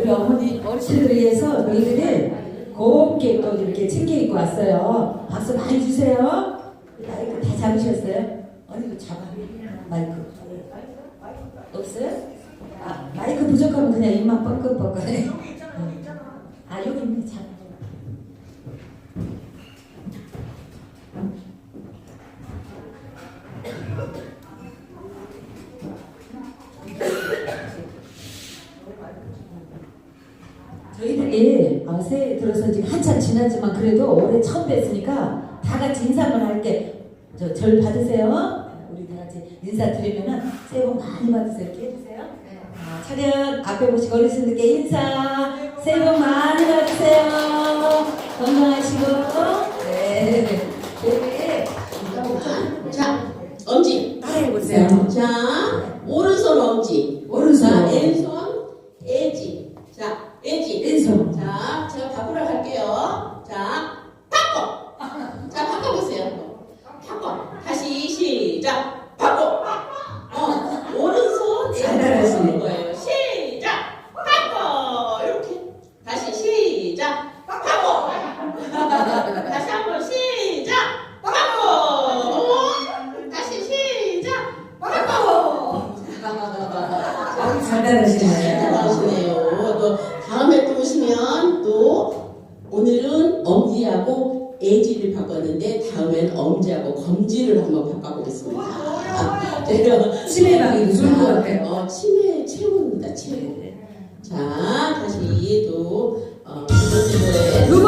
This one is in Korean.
우리 어머니 어르신들을 위해서 너희들을 곱게 또 이렇게 챙겨 입고 왔어요. 박수 많이 주세요. 마이크 다 잡으셨어요? 어디도 잡아. 마이크. 없어요? 아, 마이크 부족하면 그냥 입만 뻐끔뻐끔해. 아, 여기 있네, 잡 저희들이 어, 새해 들어서 지금 한참 지났지만 그래도 올해 처음 뵀으니까 다 같이 인사만 할게. 저 절 받으세요. 우리 다 같이 인사드리면은 새해 복 많이 받으세요. 이렇게 해주세요. 아, 차렷 앞에 보시고 어르신들께 인사. 새해 복 많이 받으세요. 건강하시고. 네. 네. 자, 엄지. 따라해보세요. 자, 오른손 엄지. 오른손 애지. 자, 애지. 왼손. 자, 제가 바꾸러 갈게요. 자, 바꿔. 자, 바꿔보세요. 바꿔. 다시 시작. 바꿔. 어, 오른손 잘 따라하시네. 애지 거예요. 시작. 바꿔. 이렇게. 다시 시작. 바꿔. 다시 한번 시작. 바꿔. 어머. 다시 시작. 바꿔. 잘 따라하시네요. 잘하시네요. 또 다음에 또 오시면 또 오늘은 엄지하고 애지를 바꿨는데 다음엔 엄지하고 검지를 한번 바꿔보겠습니다. 제가 치매방이 좋을 것 같아요. 어, 치매 최고입니다. 최고. 자 다시 또두 번째 노래. 두